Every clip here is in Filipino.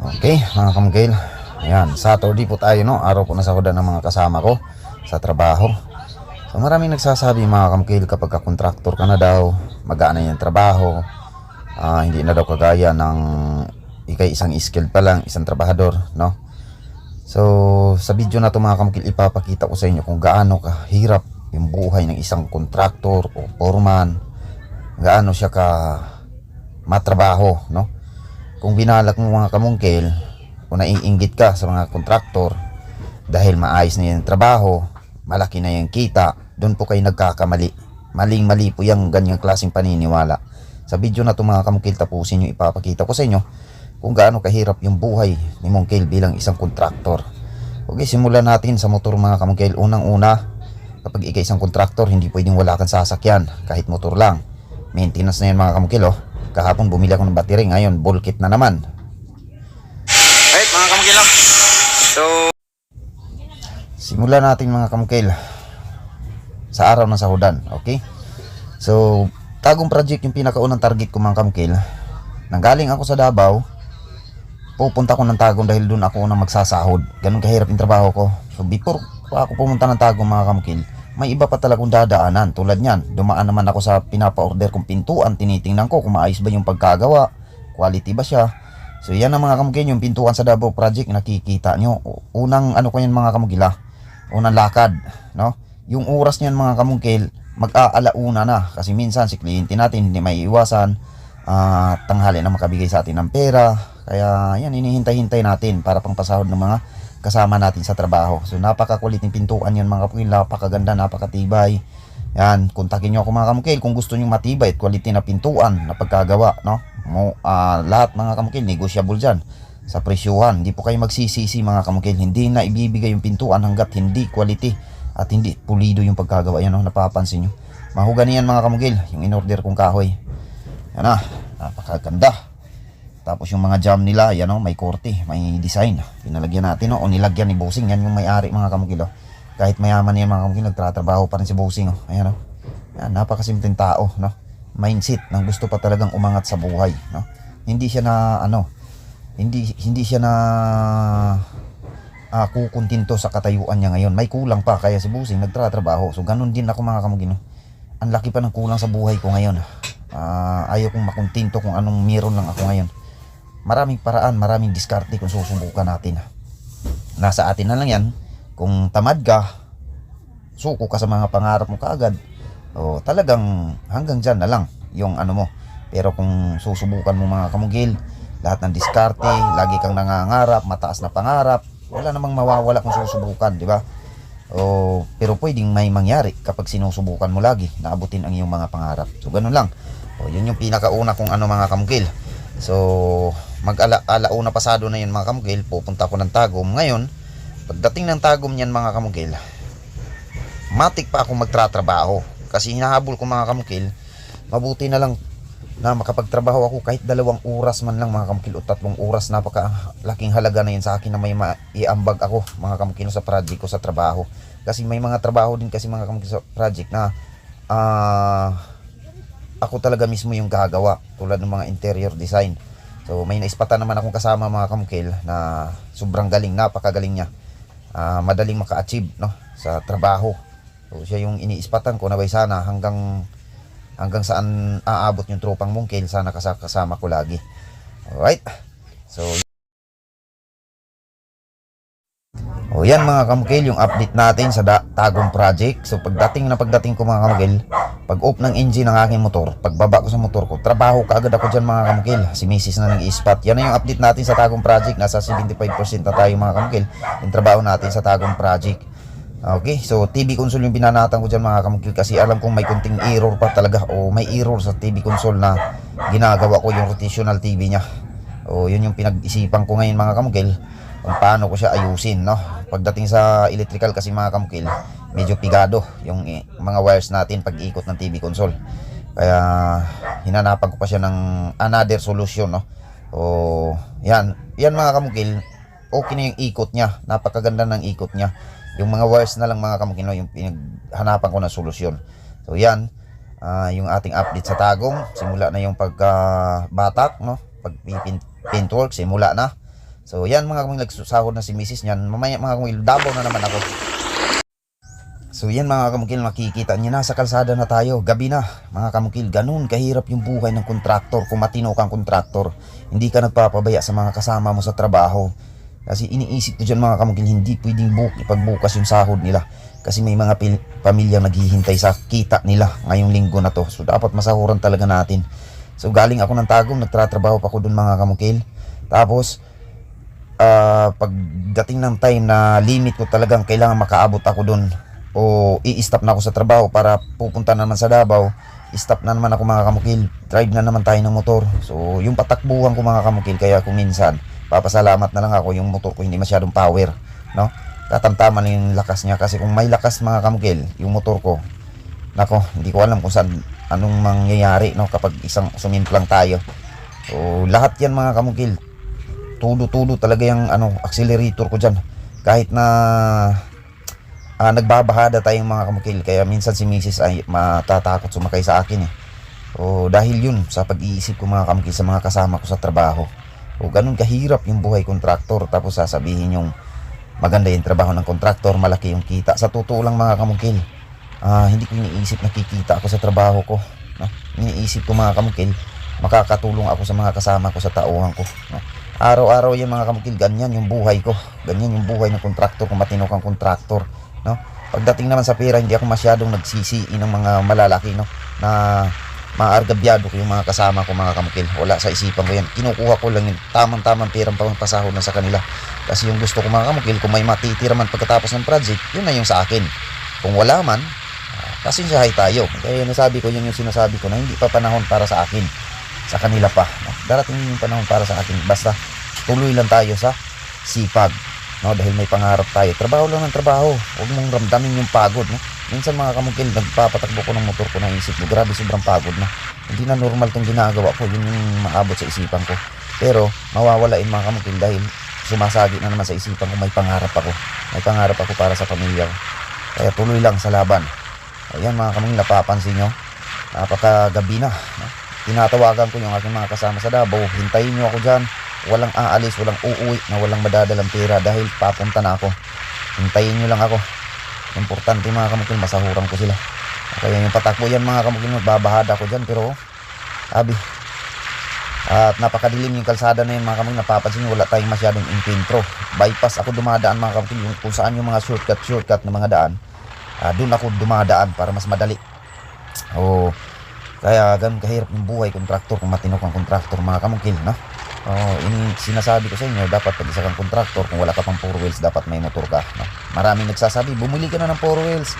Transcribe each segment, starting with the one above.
Okay, mga kamugil. Ayan, Saturday po tayo, no? Araw po na sa ng mga kasama ko sa trabaho. So maraming nagsasabi mga kamugil kapag ka-contractor ka na daw, magaan na yung trabaho, ah, hindi na daw kagaya ng ikay isang skill pa lang, isang trabahador, no? So, sa video na to mga kamukil, ipapakita ko sa inyo kung gaano kahirap yung buhay ng isang contractor o foreman. Gaano siya ka matrabaho, no? Kung binalak mo mga kamungkil, kung naiinggit ka sa mga kontraktor, dahil maayos na yung trabaho, malaki na yung kita, doon po kayo nagkakamali. Maling mali po yung ganyang klaseng paniniwala. Sa video na to mga kamungkil, tapusin nyo, ipapakita ko sa inyo kung gaano kahirap yung buhay ni Mongkil bilang isang kontraktor. Okay, simulan natin sa motor mga kamungkil. Unang-una, kapag ikaw isang kontraktor, hindi pwedeng wala kang sasakyan, kahit motor lang. Maintenance na yan mga kamungkil, oh. Kahapon bumili ako ng battery, ngayon ball kit na naman. Right, mga kamukil. So, Simulan natin mga kamukil sa araw ng sahudan, okay? So, tagong project yung pinakaunang target ko mga kamukil. Nanggaling ako sa Davao, pupunta ko ng tagong dahil doon ako unang magsasahod. Ganun kahirap yung trabaho ko. So, before ako pumunta ng tagong mga kamukil, may iba pa talagang dadaanan. Tulad niyan, dumaan naman ako sa pinapa-order kong pintuan, tinitingnan ko kung maayos ba yung pagkagawa, quality ba siya. So yan ang mga kamugil, yung pintuan sa Davao Project, nakikita nyo. Unang ano ko yan mga kamugila, unang lakad, no? Yung oras niyan mga kamungkil, mag-aalauna na. Kasi minsan si kliyente natin hindi may iwasan, ah, tanghali na makabigay sa atin ng pera. Kaya yan, inihintay-hintay natin para pangpasahod ng mga kasama natin sa trabaho. So napakakulit ng pintuan yan mga kamungkil, napakaganda, napakatibay. Yan, kontakin nyo ako mga kamukil kung gusto nyo matibay at quality na pintuan na pagkagawa, no? Mo, ah, lahat mga kamukil, negosyable dyan sa presyuhan. Hindi po kayo magsisisi mga kamukil. Hindi na ibibigay yung pintuan hanggat hindi quality at hindi pulido yung pagkagawa. Yan, no? napapansin nyo. Mahugani yan mga kamukil, yung in-order kong kahoy. Yan na, napakaganda. Tapos yung mga jam nila, yan o, may korte, may design. Pinalagyan natin o, o nilagyan ni Bossing. Yan yung may-ari mga kamukil o. Kahit mayaman yan mga kamukil, nagtatrabaho pa rin si Bossing o. Ayan o. Yan, napakasimpleng tao, no? Mindset ng gusto pa talagang umangat sa buhay, no? Hindi siya na, ano, hindi hindi siya na ah, kukuntinto sa katayuan niya ngayon. May kulang pa, kaya si Bossing nagtatrabaho. So, ganun din ako mga kamukil, no? Ang laki pa ng kulang sa buhay ko ngayon. Ah, ayaw kong makuntinto kung anong meron lang ako ngayon. Maraming paraan, maraming diskarte kung susubukan natin. Nasa atin na lang yan. Kung tamad ka, suko ka sa mga pangarap mo kaagad, o talagang hanggang dyan na lang yung ano mo. Pero kung susubukan mo mga kamugil, lahat ng diskarte, lagi kang nangangarap, mataas na pangarap, wala namang mawawala kung susubukan, di ba? O, pero pwedeng may mangyari kapag sinusubukan mo lagi, naabutin ang iyong mga pangarap. So, ganun lang. O, yun yung pinakauna kong ano mga kamugil. So, mag-alauna pasado na yun mga kamugil, pupunta ako ng Tagum. Ngayon, pagdating ng Tagum niyan mga kamugil, matik pa akong magtratrabaho. Kasi hinahabol ko mga kamukil, mabuti na lang na makapagtrabaho ako kahit dalawang oras man lang mga kamukil o tatlong oras. Napaka laking halaga na yun sa akin na may maiambag ako mga kamukil sa project ko sa trabaho. Kasi may mga trabaho din kasi mga kamukil sa project na ah ako talaga mismo yung gagawa tulad ng mga interior design. So may naispatan naman akong kasama mga kamukil na sobrang galing, napakagaling niya. Ah, madaling maka-achieve no sa trabaho. So siya yung iniispatan ko na bay sana hanggang hanggang saan aabot yung tropang mungkil sana kasa- kasama ko lagi. Alright. So O yan mga kamukil, yung update natin sa Tagong Project. So pagdating na pagdating ko mga kamukil, pag off ng engine ng aking motor, pagbaba ko sa motor ko, trabaho kaagad ako dyan mga kamukil. Si Mrs. na nag-i-spot. Yan na yung update natin sa Tagong Project. Nasa 75% na tayo mga kamukil. Yung trabaho natin sa Tagong Project. Okay, so TV console yung binanatan ko dyan mga kamukil kasi alam kong may kunting error pa talaga o may error sa TV console na ginagawa ko yung rotational TV niya. O yun yung pinag-isipan ko ngayon mga kamukil kung paano ko siya ayusin, no? Pagdating sa electrical kasi mga kamukil, medyo pigado yung mga wires natin pag ikot ng TV console. Kaya hinanapan ko pa siya ng another solution, no? O yan, yan mga kamukil, okay na yung ikot niya. Napakaganda ng ikot niya. Yung mga wires na lang mga kamukil, no? yung pinaghanapan ko ng solusyon. So yan, ah, yung ating update sa tagong. Simula na yung pagkabatak, no? Pagpipin, paintwork, simula na. So yan mga kamukil, nagsasahod na si misis niyan. Mamaya mga kamukil, dabaw na naman ako. So yan mga kamukil, makikita niyo na sa kalsada na tayo. Gabi na mga kamukil, ganun kahirap yung buhay ng kontraktor. Kung matino kang kontraktor, hindi ka nagpapabaya sa mga kasama mo sa trabaho. Kasi iniisip ko dyan mga kamukil, hindi pwedeng buk ipagbukas yung sahod nila. Kasi may mga pamilyang naghihintay sa kita nila ngayong linggo na to. So dapat masahuran talaga natin. So galing ako ng tagong, nagtratrabaho pa ako dun mga kamukil. Tapos, ah, pagdating ng time na limit ko talagang kailangan makaabot ako dun o i-stop na ako sa trabaho para pupunta na naman sa Davao stop na naman ako mga kamukil drive na naman tayo ng motor. So yung patakbuhan ko mga kamukil kaya kung minsan papasalamat na lang ako yung motor ko hindi masyadong power no? Tatamtaman lang yung lakas niya kasi kung may lakas mga kamukil yung motor ko nako hindi ko alam kung saan anong mangyayari no? Kapag isang sumimplang tayo. So lahat yan mga kamukil tulo-tulo talaga yung ano accelerator ko diyan kahit na ah, nagbabahada tayong mga kamukil kaya minsan si Mrs. ay matatakot sumakay sa akin eh o dahil yun sa pag-iisip ko mga kamukil sa mga kasama ko sa trabaho o ganun kahirap yung buhay kontraktor tapos sasabihin yung maganda yung trabaho ng kontraktor malaki yung kita sa totoo lang mga kamukil ah, hindi ko iniisip nakikita ako sa trabaho ko no? iniisip ko mga kamukil makakatulong ako sa mga kasama ko sa tauhan ko no? Araw-araw yung mga kamukil ganyan yung buhay ko. Ganyan yung buhay ng kontraktor kung matino kang kontraktor no? Pagdating naman sa pera hindi ako masyadong nagsisiin ng mga malalaki no? Na maargabyado ko yung mga kasama ko mga kamukil. Wala sa isipan ko yan. Kinukuha ko lang yung tamang-tamang perang pangpasahod na sa kanila. Kasi yung gusto ko mga kamukil kung may matitira man pagkatapos ng project yun na yung sa akin. Kung wala man ah, pasensyahay tayo. Kaya nasabi ko yun yung sinasabi ko na hindi pa panahon para sa akin. Sa kanila pa? Darating yung panahon para sa akin basta tuloy lang tayo sa sipag no? Dahil may pangarap tayo. Trabaho lang ng trabaho. Huwag mong ramdamin yung pagod no? Minsan mga kamukil nagpapatakbo ko ng motor ko naisip ko grabe sobrang pagod na. Hindi na normal tong ginagawa ko. Yun yung maabot sa isipan ko. Pero mawawala yung mga kamukil dahil sumasagi na naman sa isipan ko may pangarap ako. May pangarap ako para sa pamilya ko. Kaya tuloy lang sa laban. Ayan mga kamukil napapansin nyo. Napakagabi na no? Tinatawagan ko yung aking mga kasama sa Davao hintayin nyo ako dyan walang aalis, walang uuwi na walang madadalang pera dahil papunta na ako. Hintayin nyo lang ako. Importante mga kamukil, masahuran ko sila. Kaya yung patakbo yan mga kamukil, magbabahada ko dyan pero sabi. At napakadilim yung kalsada na yun mga kamukil, napapansin nyo wala tayong masyadong impintro. Bypass ako dumadaan mga kamukil, yung, kung saan yung mga shortcut, shortcut na mga daan. ah, doon ako dumadaan para mas madali. Oo. Kaya ganun kahirap yung buhay kontraktor kung matino kang kontraktor mga kamukil, no? Oh, ini sinasabi ko sa inyo, dapat pag isa kang kontraktor, kung wala ka pang 4 wheels, dapat may motor ka. No? Maraming nagsasabi, bumili ka na ng 4 wheels.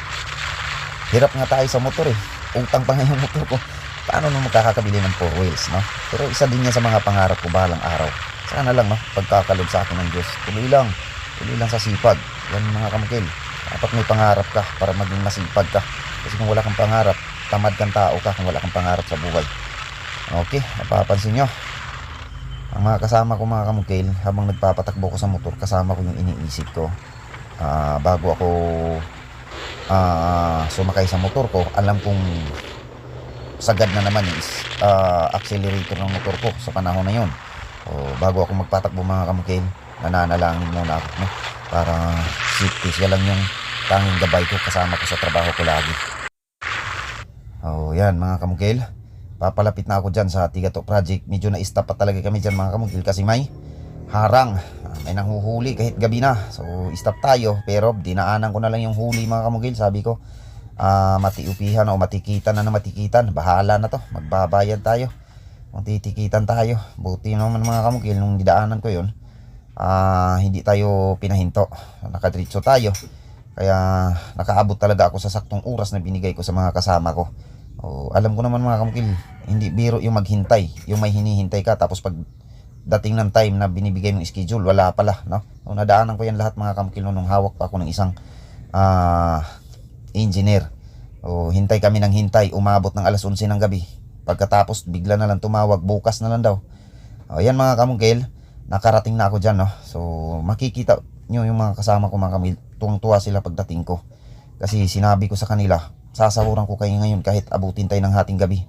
Hirap nga tayo sa motor eh. Utang pa nga yung motor ko. Paano nung magkakabili ng 4 wheels, no? Pero isa din yan sa mga pangarap ko balang araw. Sana lang, no? Pagkakalob sa akin ng Diyos. Tuloy lang. Tuloy lang sa sipag. Yan mga kamukil. Dapat may pangarap ka para maging masipag ka. Kasi kung wala kang pangarap, tamad kang tao ka kung wala kang pangarap sa buhay. Okay, napapansin nyo. Ang mga kasama ko mga kamukil, habang nagpapatakbo ko sa motor, kasama ko yung iniisip ko. Ah, bago ako ah, sumakay sa motor ko, alam kong sagad na naman is- ah, accelerator ng motor ko sa panahon na yun. O, bago ako magpatakbo mga kamukil, nananalangin muna ako no? para safety siya lang yung tanging gabay ko kasama ko sa trabaho ko lagi. Oh, yan mga kamukil papalapit na ako dyan sa Tigato Project. Medyo na-stop pa talaga kami dyan mga kamugil kasi may harang. May nanghuhuli kahit gabi na. So, stop tayo. Pero dinaanan ko na lang yung huli mga kamugil. Sabi ko, ah, matiupihan o matikitan na na matikitan. Bahala na to. Magbabayad tayo. Kung titikitan tayo. Buti naman mga kamugil nung didaanan ko yun. ah, hindi tayo pinahinto. Nakadritso tayo. Kaya nakaabot talaga ako sa saktong oras na binigay ko sa mga kasama ko. Oh, alam ko naman mga kamukil, hindi biro yung maghintay, yung may hinihintay ka tapos pag dating ng time na binibigay mong schedule, wala pala, no? So, nadaanan ko yan lahat mga kamukil nung hawak pa ako ng isang ah, engineer. O, hintay kami ng hintay, umabot ng alas 11 ng gabi. Pagkatapos, bigla na lang tumawag, bukas na lang daw. O, yan mga kamukil, nakarating na ako dyan, no? So, makikita nyo yung mga kasama ko mga kamukil, tuwang-tuwa sila pagdating ko. Kasi sinabi ko sa kanila, sasahuran ko kayo ngayon kahit abutin tayo ng hating gabi.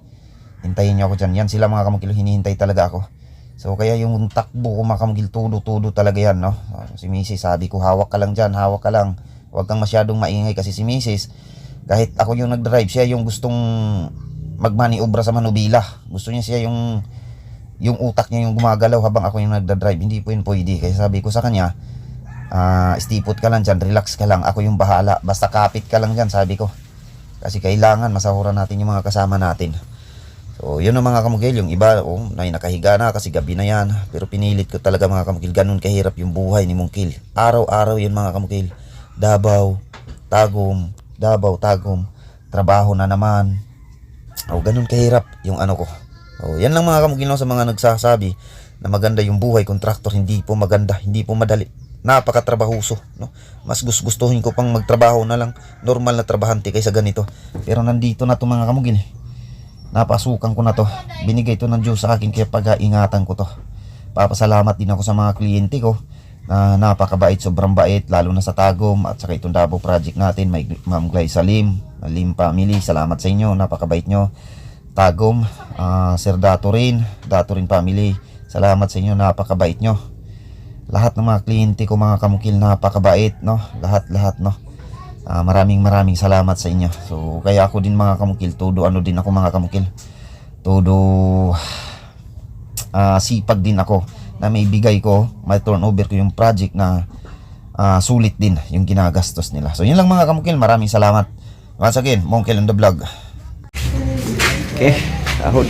Hintayin nyo ako dyan. Yan sila mga kamukilo, hinihintay talaga ako. So kaya yung takbo ko mga kamukil, tudo-tudo talaga yan, no? Si Mrs. sabi ko, hawak ka lang dyan, hawak ka lang. Huwag kang masyadong maingay kasi si Mrs. Kahit ako yung nag-drive, siya yung gustong magmaniobra sa manubila. Gusto niya siya yung yung utak niya yung gumagalaw habang ako yung nagda-drive. Hindi po yun pwede. Kaya sabi ko sa kanya, ah, stipot ka lang dyan, relax ka lang. Ako yung bahala. Basta kapit ka lang dyan, sabi ko. Kasi kailangan masahuran natin yung mga kasama natin. So, yun ang mga kamugil. Yung iba, oh, na nakahiga na kasi gabi na yan. Pero pinilit ko talaga mga kamugil. Ganun kahirap yung buhay ni Mungkil. Araw-araw yun mga kamugil. Dabaw, tagom, dabaw, tagom. Trabaho na naman. Oh, ganun kahirap yung ano ko. Oh, yan lang mga kamugil no, sa mga nagsasabi na maganda yung buhay contractor, hindi po maganda, hindi po madali. Napakatrabahuso, no? Mas gus gustuhin ko pang magtrabaho na lang normal na trabahante kaysa ganito. Pero nandito na to mga kamugil. eh. Napasukan ko na to. Binigay to ng Diyos sa akin kaya pag-ingatan ko to. Papasalamat din ako sa mga kliyente ko na napakabait, sobrang bait, lalo na sa Tagum at saka itong Davao project natin, may Ma'am Glay Salim, Lim Family, salamat sa inyo, napakabait nyo. Tagum, ah, Sir Dato rin, Dato rin Family, salamat sa inyo, napakabait nyo. Lahat ng mga kliyente ko, mga kamukil, napakabait, no? Lahat-lahat, no? Ah, maraming maraming salamat sa inyo. So, kaya ako din mga kamukil, todo ano din ako mga kamukil. Todo ah, sipag din ako na may bigay ko, may turnover ko yung project na ah, sulit din yung ginagastos nila. So, yun lang mga kamukil, maraming salamat. Once again, Mongkel on the vlog. Okay, sahod.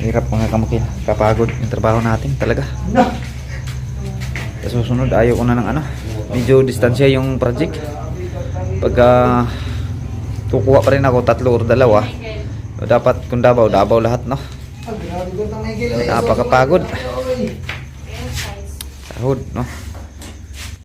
Hirap mga kamukil, kapagod yung trabaho natin talaga. Sa susunod, ayaw ko na ng ano. Medyo distansya yung project. Pagka kukuha pa rin ako tatlo or dalawa, dapat kung dabaw, dabaw lahat, no? Napakapagod. Sahod, no?